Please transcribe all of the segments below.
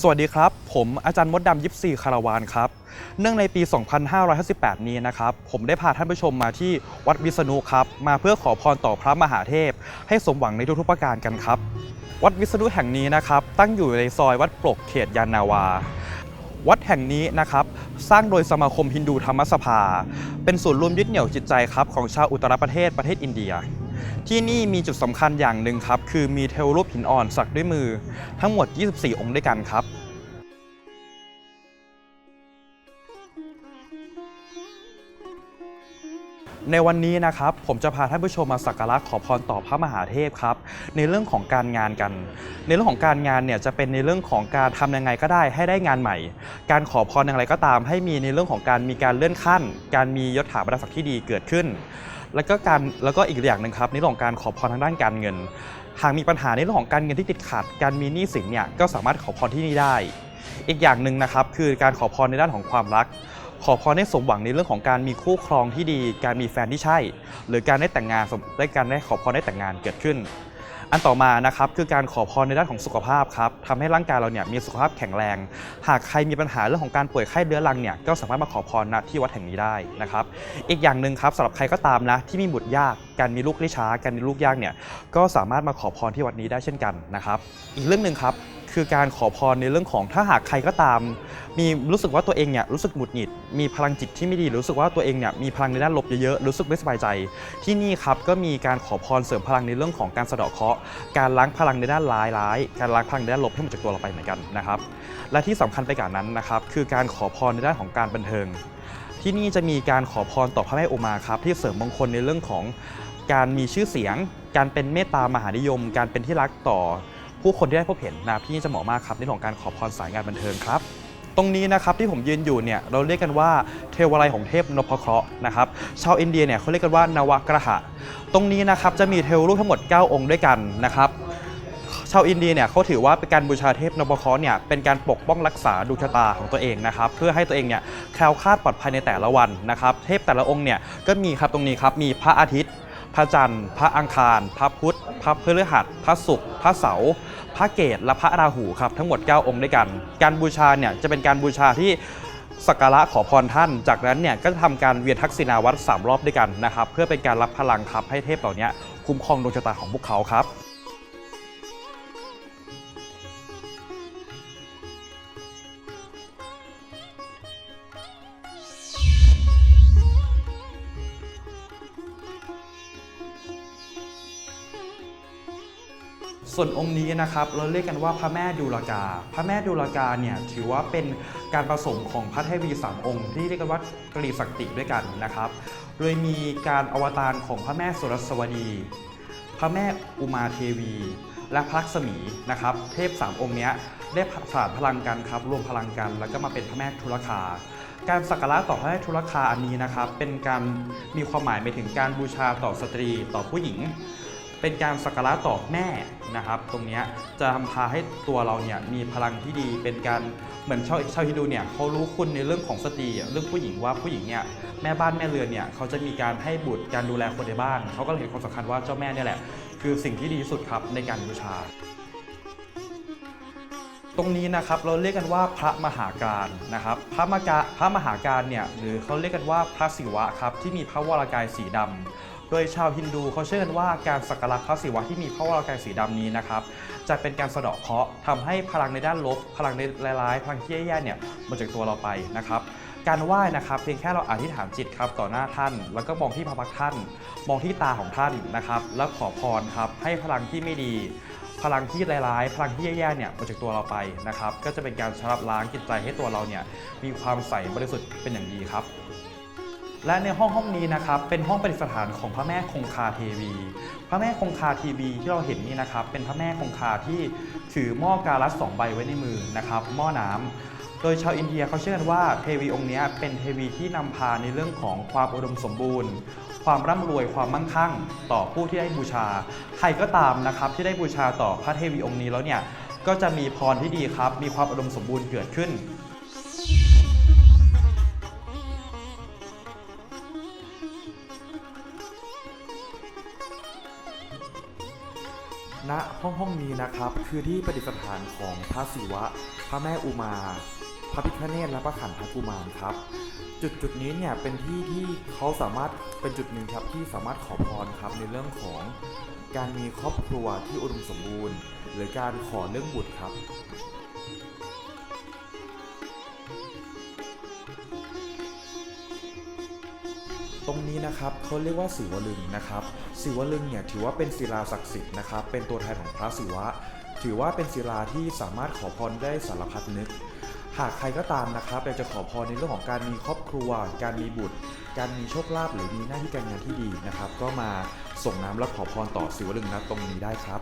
สวัสดีครับ ผมอาจารย์มดดำยิปซีคาราวานครับ เนื่องในปี 2558 นี้นะครับ ผมได้พาท่านผู้ชมมาที่วัดวิษณุครับ มาเพื่อขอพรต่อพระมหาเทพ ให้สมหวังในทุกๆประการกันครับ วัดวิษณุแห่งนี้นะครับ ตั้งอยู่ในซอยวัดปลกเขตยานนาวา วัดแห่งนี้นะครับ สร้างโดยสมาคมฮินดูธรรมสภา เป็นศูนย์รวมยึดเหนี่ยวจิตใจครับของชาวอุตตรประเทศประเทศอินเดีย ที่นี่มีจุดสำคัญอย่างหนึ่งครับ คือมีเทวรูปหินอ่อนสักด้วยมือ ทั้งหมด 24 องค์ด้วยกันครับในวันนี้นะครับผมจะพาท่านผู้ชมมาสักการะขอพรต่อพระมหาเทพครับ ในเรื่องของการงานกัน ในเรื่องของการงานเนี่ยจะเป็นในเรื่องของการทำยังไงก็ได้ให้ได้งานใหม่ การขอพรอย่างไรก็ตาม ให้มีในเรื่องของการมีการเลื่อนขั้น การมียศถาบรรดาศักดิ์ที่ดีเกิดขึ้น แล้วก็การแล้วก็อีกอย่างหนึ่งครับในเรื่องของการขอพรทางด้านการเงิน หากมีปัญหาในเรื่องของการเงินที่ติดขัด การมีหนี้สินเนี่ยก็สามารถขอพรที่นี่ได้ อีกอย่างหนึ่งนะครับคือการขอพรในด้านของความรัก ขอพรให้สมหวังในเรื่องของการมีคู่ครองที่ดี การมีแฟนที่ใช่ หรือการได้แต่งงานสมได้การได้ขอพรได้แต่งงานเกิดขึ้น อันต่อมานะครับคือการขอพรในด้านของสุขภาพครับทำให้ร่างกายเราเนี่ยมีสุขภาพแข็งแรง หากใครมีปัญหาเรื่องของการป่วยไข้เรื้อรังเนี่ยก็สามารถมาขอพรณที่วัดแห่งนี้ได้นะครับอีกอย่างหนึ่งครับสำหรับใครก็ตามนะที่มีบุตรยากการมีลูกลิช้าการมีลูกยากเนี่ยก็สามารถมาขอพรที่วัดนี้ได้เช่นกันนะครับอีกเรื่องหนึ่งครับ คือการขอพรในเรื่องของถ้าหากใครก็ตาม มีรู้สึกว่าตัวเองเนี่ยรู้สึกหงุดหงิด มีพลังจิตที่ไม่ดีรู้สึกว่าตัวเองเนี่ยมีพลังในด้านลบเยอะๆรู้สึกไม่สบายใจ ที่นี่ครับก็มีการขอพรเสริมพลังในเรื่องของการสะเดาะเคราะห์การล้างพลังในด้านร้ายร้ายๆการล้างพลังในด้านลบให้หมดจากตัวเราไปเหมือนกันนะครับและที่สำคัญไปกว่านั้นนะครับคือการขอพรในด้านของการบันเทิง ที่นี่จะมีการขอพรต่อพระแม่อุมาครับที่เสริมมงคลในเรื่องของการมีชื่อเสียง การเป็นเมตตามหานิยม การเป็นที่รักต่อ ผู้คนที่ได้พบเห็นนะที่จะเหมาะมากครับในเรื่องของการขอพรสายงานบันเทิงครับตรงนี้นะครับที่ผมยืนอยู่เนี่ยเราเรียกกันว่าเทวาลัยของเทพนพเคราะห์นะครับชาวอินเดียเนี่ยเขาเรียกกันว่านวกระหะ ตรงนี้นะครับจะมีเทวรูปทั้งหมด 9 องค์ด้วยกันนะครับชาวอินเดียเนี่ยเขาถือว่าเป็นการบูชาเทพนพเคราะห์เนี่ยเป็นการปกป้องรักษาดวงชะตาของตัวเองนะครับเพื่อให้ตัวเองเนี่ยแคล้วคลาดปลอดภัยในแต่ละวันนะครับเทพแต่ละองค์เนี่ยก็มีครับตรงนี้ครับมีพระอาทิตย์ พระจันทร์ พระอังคาร พระพุธ พระพฤหัส พระศุกร์ พระเสาร์ พระเกตและพระราหูครับทั้งหมด 9 องค์ด้วยกัน การบูชาเนี่ยจะเป็นการบูชาที่สักการะขอพรท่าน จากนั้นเนี่ยก็จะทำการเวียนทักษิณาวัตรสามรอบด้วยกันนะครับเพื่อเป็นการรับพลังครับให้เทพเหล่านี้คุ้มครองดวงชะตาของพวกเขาครับ ส่วนองค์นี้นะครับเราเรียกกันว่าพระแม่ดูลกา พระแม่ดูลกาเนี่ยถือว่าเป็นการผสมของพระเทวีสามองค์ ที่เรียกกันว่ากรีศักติด้วยกันนะครับ โดยมีการอวตารของพระแม่สุรสวดี พระแม่อุมาเทวี และพระลักษมีนะครับ เทพสามองค์เนี้ยได้สานพลังกันครับรวมพลังกัน แล้วก็มาเป็นพระแม่ทุลคาการสักการะต่อพระแม่ทุลคาอันนี้นะครับ เป็นการมีความหมายไปถึงการบูชาต่อสตรีต่อผู้หญิง เป็นการสักการะต่อแม่นะครับ ตรงนี้จะทำพาให้ตัวเราเนี่ยมีพลังที่ดีเป็นการเหมือนชาวชาวฮินดูเนี่ยเขารู้คุณในเรื่องของสตรีเรื่องผู้หญิงว่าผู้หญิงเนี่ยแม่บ้านแม่เรือนเนี่ยเขาจะมีการให้บุตรการดูแลคนในบ้านเขาก็เห็นความสำคัญว่าเจ้าแม่เนี่ยแหละ คือสิ่งที่ดีที่สุดครับในการบูชาตรงนี้นะครับเราเรียกกันว่าพระมหาการนะครับ พระมากาพระมหาการเนี่ยหรือเขาเรียกกันว่าพระศิวะครับที่มีพระวรากายสีดำ โดยชาวฮินดูเขาเชื่อกันว่าการสักการะพระศิวะที่มีพระวรากายสีดำนี้นะครับจะเป็นการสะเดาะเคราะห์ทำให้พลังในด้านลบ พลังในร้ายๆพลังที่แย่ๆเนี่ยมดจากตัวเราไปนะครับการไหว้นะครับเพียงแค่เราอธิษฐานจิตครับต่อหน้าท่าน แล้วก็มองที่พระพักท่าน มองที่ตาของท่านนะครับ แล้วขอพรครับให้พลังที่ไม่ดี พลังที่ร้ายๆพลังที่แย่ๆเนี่ยออกจากตัวเราไปนะครับ ก็จะเป็นการชำระล้างจิตใจให้ตัวเราเนี่ยมีความใสบริสุทธิ์เป็นอย่างดีครับ และในห้องห้องนี้นะครับเป็นห้องประดิษฐานของพระแม่คงคาเทวี พระแม่คงคาเทีวีที่เราเห็นนี่นะครับ เป็นพระแม่คงคาที่ถือหม้อกาลัสสองใบไว้ในมือนะครับหม้อน้ำโดยชาวอินเดียเขาเชื่อกันว่าเทวีองค์นี้เป็นเทวีที่นำพาในเรื่องของความอุดมสมบูรณ์ ความร่ำรวยความมั่งคั่ง ต่อผู้ที่ได้บูชา ใครก็ตามนะครับที่ได้บูชาต่อพระเทวีองค์นี้แล้วเนี่ยก็จะมีพรที่ดีครับ มีความอุดมสมบูรณ์เกิดขึ้น ณห้องห้องนี้นะครับ คือที่ประดิษฐานของพระศิวะ พระแม่อุมา พระพิฆเนศและพระขันธกุมารครับ จุดจุดนี้เนี่ยเป็นที่ที่เขาสามารถเป็นจุดหนึ่งครับที่สามารถขอพรครับในเรื่องของการมีครอบครัวที่อุดมสมบูรณ์ หรือการขอเรื่องบุตรครับ นี้นะครับเขาเรียกว่าศิวลึงนะครับศิวลึงเนี่ยถือว่าเป็นศิลาศักดิ์สิทธิ์นะครับ เป็นตัวแทนของพระศิวะ ถือว่าเป็นศิลาที่สามารถขอพรได้สารพัดนึก หากใครก็ตามนะครับอยากจะขอพรในเรื่องของการมีครอบครัว การมีบุตร การมีโชคลาภหรือมีหน้าที่การงานที่ดีนะครับ ก็มาส่งน้ำและขอพรต่อศิวลึงนะตรงนี้ได้ครับ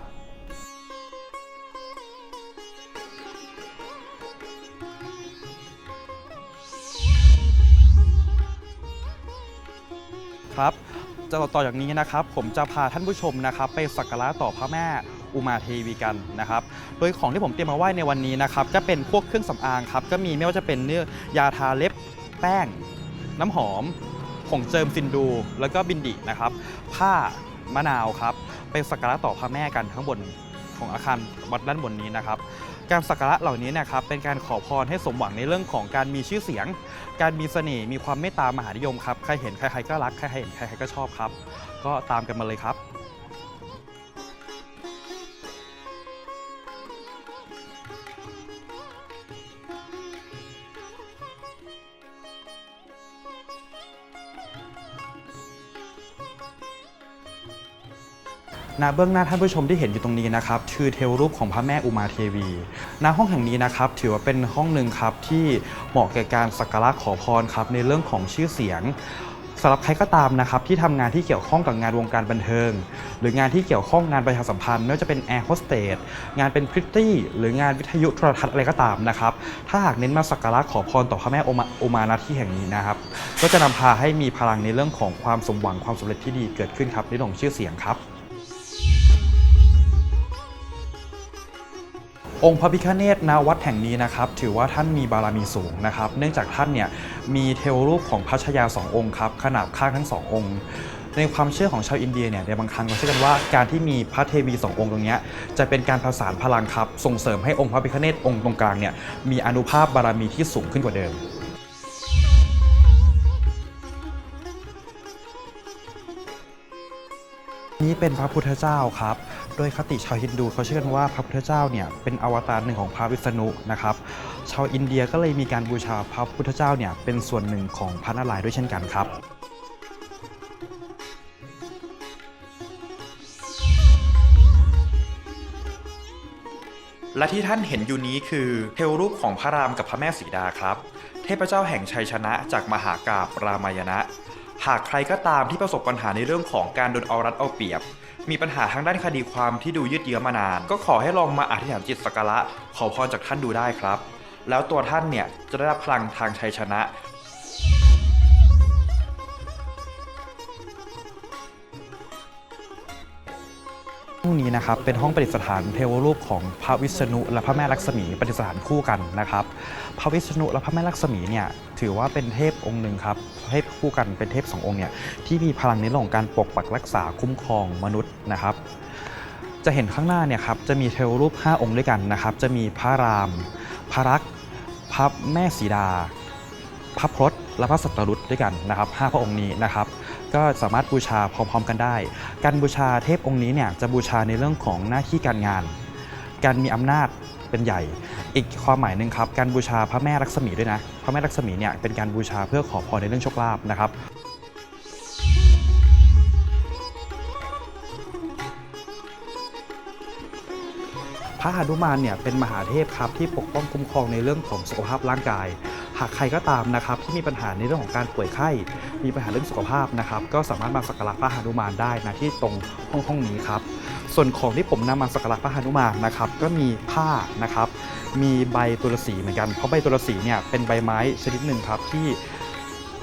ครับจะต่อจากนี้นะครับผมจะพาท่านผู้ชมนะครับ ไปสักการะต่อพระแม่อุมาเทวีกันนะครับ โดยของที่ผมเตรียมมาไหว้ในวันนี้นะครับก็เป็นพวกเครื่องสำอางครับก็มีไม่ว่าจะเป็นเนื้อยาทาเล็บ แป้ง น้ำหอมผงเจิมซินดู แล้วก็บินดินะครับ ผ้ามะนาวครับ ไปสักการะต่อพระแม่กันข้างบน ของอาคารวัดด้านบนนี้นะครับ การสักการะเหล่านี้นะครับเป็นการขอพรให้สมหวังในเรื่องของการมีชื่อเสียง การมีเสน่ห์มีความเมตตามหานิยมครับใครเห็นใครๆก็รักใครเห็นใครๆก็ชอบครับ ก็ตามกันมาเลยครับ ณเบื้องหน้าท่านผู้ชมที่เห็นอยู่ตรงนี้นะครับคือเทวรูปของพระแม่อุมาเทวีณห้องแห่งนี้นะครับถือว่าเป็นห้องหนึ่งครับที่เหมาะแก่การสักการะขอพรครับในเรื่องของชื่อเสียงสำหรับใครก็ตามนะครับที่ทำงานที่เกี่ยวข้องกับงานวงการบันเทิง หรืองานที่เกี่ยวข้องงานประชาสัมพันธ์ไม่ว่าจะเป็นแอร์โฮสเตสงานเป็นพริตตี้หรืองานวิทยุโทรทัศน์อะไรก็ตามนะครับถ้าหากเน้นมาสักการะขอพรต่อพระแม่อุมาอุมาณที่แห่งนี้นะครับ ก็จะนำพาให้มีพลังในเรื่องของความสมหวังความสำเร็จที่ดีเกิดขึ้นครับในเรื่องของชื่อเสียงครับ องค์พระพิฆเนศณวัดแห่งนี้นะครับ ถือว่าท่านมีบารมีสูงนะครับ เนื่องจากท่านเนี่ยมีเทวรูปของพระชายาสององค์ครับขนาบข้างทั้งสององค์ในความเชื่อของชาวอินเดียเนี่ยในบางครั้งเราเชื่อกันว่าการที่มีพระเทวีสององค์ตรงนี้จะเป็นการผสานพลังครับ ส่งเสริมให้องค์พระพิฆเนศองค์ตรงกลางเนี่ยมีอนุภาพบารมีที่สูงขึ้นกว่าเดิม นี่เป็นพระพุทธเจ้าครับ โดยคติชาวฮินดูเขาเชื่อกันว่าพระพุทธเจ้าเนี่ยเป็นอวตารหนึ่งของพระวิษณุนะครับ ชาวอินเดียก็เลยมีการบูชาพระพุทธเจ้าเนี่ยเป็นส่วนหนึ่งของพระนารายณ์ด้วยเช่นกันครับและที่ท่านเห็นอยู่นี้คือเทวรูปของพระรามกับพระแม่สีดาครับ เทพเจ้าแห่งชัยชนะจากมหากาบรามายณะ หากใครก็ตามที่ประสบปัญหาในเรื่องของการโดนเอารัดเอาเปรียบ มีปัญหาทางด้านคดีความที่ดูยืดเยื้อมานาน ก็ขอให้ลองมาอธิษฐานจิตสักการะขอพรจากท่านดูได้ครับ แล้วตัวท่านเนี่ยจะได้รับพลังทางชัยชนะ นี้นะครับเป็นห้องประดิษฐานเทวรูปของพระวิษณุและพระแม่ลักษมีประดิษฐานคู่กันนะครับพระวิษณุและพระแม่ลักษมีเนี่ยถือว่าเป็นเทพองค์หนึ่งครับเทพคู่กันเป็นเทพสององค์เนี่ยที่มีพลังในเรื่องของการปกปักรักษาคุ้มครองมนุษย์นะครับ จะเห็นข้างหน้าเนี่ยครับจะมีเทวรูป 5 องค์ด้วยกันนะครับ จะมีพระราม พระรักษ์พระแม่สีดา พระพรตและพระสัตตรุษด้วยกันนะครับห้าพระองค์นี้นะครับ ก็สามารถบูชาพร้อมๆกันได้ การบูชาเทพองค์นี้เนี่ยจะบูชาในเรื่องของหน้าที่การงาน การมีอำนาจเป็นใหญ่ อีกความหมายหนึ่งครับ การบูชาพระแม่ลักษมีด้วยนะ พระแม่ลักษมีเนี่ยเป็นการบูชาเพื่อขอพรในเรื่องโชคลาภนะครับพระหนุมานเนี่ยเป็นมหาเทพครับที่ปกป้องคุ้มครองในเรื่องของสุขภาพร่างกายากใครก็ตามนะครับที่มีปัญหาในเรื่องของการป่วยไข้มีปัญหาเรื่องสุขภาพนะครับก็สามารถมาสักการะพระหนุมานได้นะที่ตรงห้องห้องนี้ครับส่วนของที่ผมนำมาสักการะพระหนุมานนะครับก็มีผ้านะครับมีใบตุลสีเหมือนกันเพราะใบตุลสีเนี่ยเป็นใบไม้ชนิดหนึ่งครับที่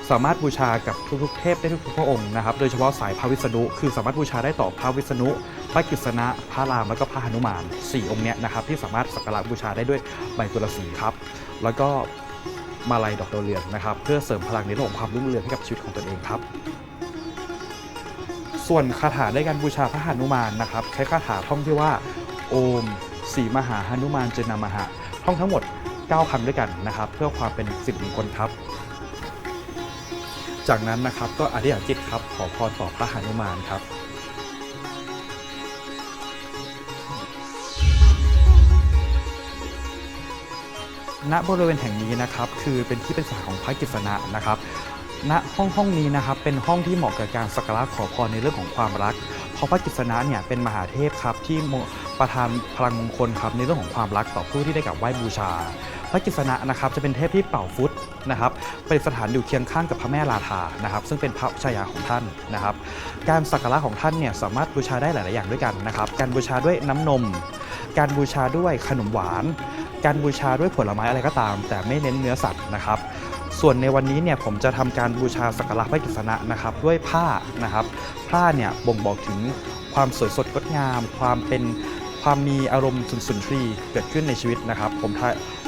สามารถบูชากับทุกๆเทพได้ทุกๆพระองค์นะครับ โดยเฉพาะสายพระวิษณุคือสามารถบูชาได้ต่อพระวิษณุ พระกฤษณะ พระราม แล้วก็พระหนุมานสี่องค์เนี้ยนะครับที่สามารถสักการะบูชาได้ด้วยใบตุลสีครับ แล้วก็ มาลัยดอกดาวเรืองนะครับ เพื่อเสริมพลังในเรื่องของความรุ่งเรืองให้กับชีวิตของตนเองครับ ส่วนคาถาในการบูชาพระหนุมานนะครับ ใช้คาถาท่องที่ว่าโอมสีมหาหนุมานเจนามหะท่องทั้งหมด 9 ครั้งด้วยกันนะครับ เพื่อความเป็นสิริมงคลครับ จากนั้นนะครับก็อธิษฐานจิตครับขอพรต่อพระหนุมานครับ ณบริเวณแห่งนี้นะครับคือเป็นที่เป็นสถานของพระกฤษณะนะครับณห้องห้องนี้นะครับเป็นห้องที่เหมาะกับการสักการะขอพรในเรื่องของความรัก เพราะพระกฤษณะเนี่ยเป็นมหาเทพครับที่ประทานพลังมงคลครับในเรื่องของความรักต่อผู้ที่ได้กราบไหว้บูชา พระกฤษณะนะครับจะเป็นเทพที่เป่าฟุตนะครับเป็นสถานอยู่เคียงข้างกับพระแม่ราธานะครับ ซึ่งเป็นพระชายาของท่านนะครับ การสักการะของท่านเนี่ยสามารถบูชาได้หลาย ๆ อย่างด้วยกันนะครับ การบูชาด้วยน้ำนม การบูชาด้วยขนมหวาน การบูชาด้วยผลไม้อะไรก็ตาม แต่ไม่เน้นเนื้อสัตว์นะครับ ส่วนในวันนี้เนี่ยผมจะทำการบูชาสักการะพระกฤษณะนะครับ ด้วยผ้านะครับ ผ้าเนี่ยบ่งบอกถึงความสวยสดงดงาม ความเป็นความมีอารมณ์สุนทรีเกิดขึ้นในชีวิตนะครับ ผม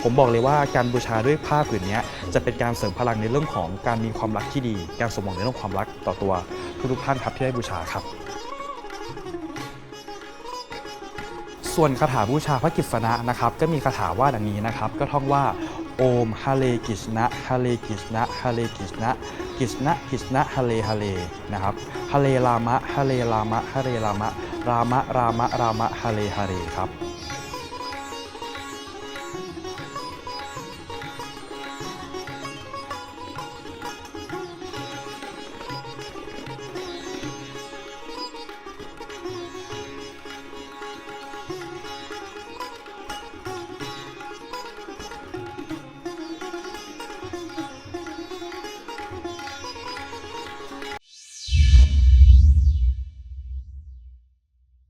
ผมบอกเลยว่าการบูชาด้วยผ้าผืนนี้จะเป็นการเสริมพลังในเรื่องของการมีความรักที่ดี การสมหวังในเรื่องความรักต่อตัวทุกท่านครับที่ได้บูชาครับ ส่วนคาถาบูชาพระกฤษณะนะครับก็มีคาถาว่าดังนี้นะครับ ก็ท่องว่าโอมฮาเลกิชนะฮาเลกิชนะฮาเลกิชนะกิชนะกิชนะฮาเลฮาเลนะครับฮาเลรามะฮาเลรามะฮาเลรามะรามะรามะรามะฮาเลฮาเลครับ